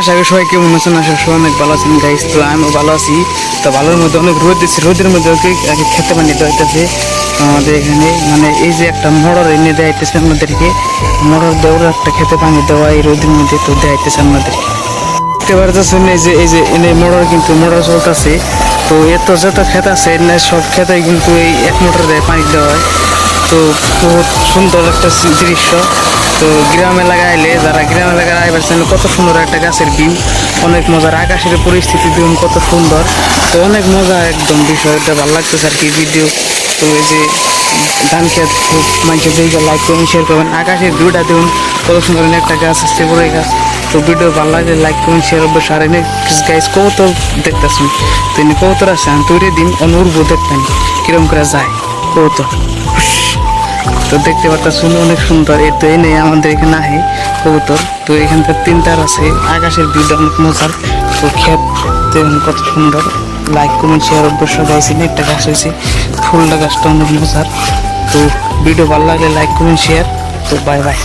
আশা করি সবাই কেমন আছেন? আশা সবাই অনেক ভালো আছেন। গাইস তো আমিও ভালো আছি। তো ভালোর মধ্যে অনেক রোদ দিচ্ছে। রোদের মধ্যে আগে খেতে পানি দেওয়া হইতেছে। আমাদের এখানে মানে এই যে একটা মোড়র এনে দেওয়া হইতেছে আমাদেরকে। মোড়র দেওয়ার একটা খেতে পানি দেওয়া এই রোদের মধ্যে তো দেওয়া হইতেছে আমাদেরকে দেখতে পারতেছেন এই যে এই যে এনে মোটর কিন্তু মোটর চলতেছে তো এত যত ক্ষেত আছে না সব ক্ষেতে কিন্তু এই এক মোটর দেয় পানি দেওয়া হয়। তো বহুত সুন্দর একটা দৃশ্য। তো গ্রাম এলাকায় আইলে যারা গ্রাম এলাকায় আইবার চান কত সুন্দর একটা গাছের ভিউ অনেক মজার, আকাশের পরিস্থিতি দেখুন কত সুন্দর। তো অনেক মজা, একদম বিষয়টা ভালো লাগতেছে আর কি ভিডিও তো এই যে ধান খেত খুব মানুষের দেখে লাইক করবেন শেয়ার করবেন, আকাশের ভিউটা দেখুন, কত সুন্দর একটা গাছ আসছে, বড় গাছ। তো ভিডিও ভালো লাগলে লাইক করুন শেয়ার অবশ্যই আর এনে গাইস কবুতর দেখতেছেন। তো এনে কবুতর আছে, আমি তৈরি দিন অনুর্ব দেখতেন কিরম করে যায় কবুতর তো দেখতে পারতেছেন অনেক সুন্দর। এর তো এনে আমাদের এখানে আহে কবুতর। তো এখানকার তিনটার আছে, আকাশের ভিউটা অনেক মজার। তো দেখুন কত সুন্দর। লাইক কমেন্ট শেয়ার অবশ্যই গাইছি একটা গাছ হয়েছে। ফুলটা গাছটা অনেক মজার। তো ভিডিও ভালো লাগলে লাইক কমেন্ট শেয়ার তো বাই বাই